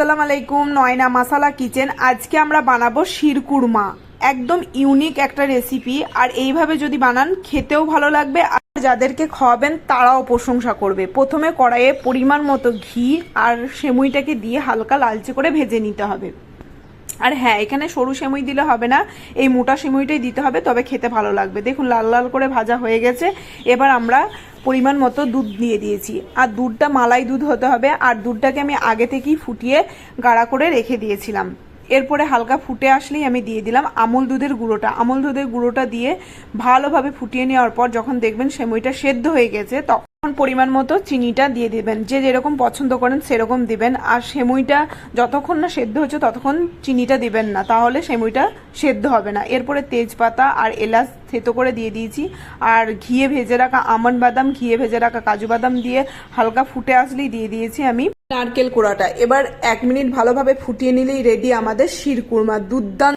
আসসালামু আলাইকুম, নয়না মাসালা কিচেন। আজকে আমরা বানাবো শিরকুরমা একদম ইউনিক একটা রেসিপি, আর এইভাবে যদি বানান, খেতেও ভালো লাগবে, আর যাদেরকে খাওয়াবেন, তারাও প্রশংসা করবে। প্রথমে কড়াইয়ে পরিমাণ মতো ঘি আর সেমুইটাকে দিয়ে হালকা লালচে করে ভেজে নিতে হবে। আর হ্যাঁ এখানে সরু সেমুই দিলে হবে না, এই মোটা সেমুইটাই দিতে হবে, তবে খেতে ভালো লাগবে। দেখুন, লাল লাল করে ভাজা হয়ে গেছে। এবার আমরা পরিমাণ মতো দুধ দিয়ে দিয়েছি। আর দুধটা মালাই দুধ হতে হবে। আর দুধটাকে আমি আগে থেকেই ফুটিয়ে গাড়া করে রেখে দিয়েছিলাম। এরপরে হালকা ফুটে আসলেই আমি দিয়ে দিলাম আমুল দুধের গুঁড়োটা। আমুল দুধের গুঁড়োটা দিয়ে ভালোভাবে ফুটিয়ে নেওয়ার পর যখন দেখবেন সেমুইটা সেদ্ধ হয়ে গেছে, তখন পরিমাণ মতো চিনিটা দিয়ে দিবেন। যে যেরকম পছন্দ করেন সেরকম দিবেন। আর সেমুইটা যতক্ষণ না সেদ্ধ হচ্ছে ততক্ষণ চিনিটা দিবেন না, তাহলে সেমুইটা সেদ্ধ হবে না। এরপরে তেজপাতা আর এলাচ থেতো করে দিয়ে দিয়েছি। আর ঘিয়ে ভেজে রাখা আমন্ড বাদাম, ঘিয়ে ভেজে রাখা কাজু বাদাম দিয়ে হালকা ফুটে আসলেই দিয়ে দিয়েছি আমি। নারকেল কোড়াটা। এবার এক মিনিট ভালোভাবে ফুটিয়ে নিলেই রেডি আমাদের শিরকুরমা দুর্দান্ত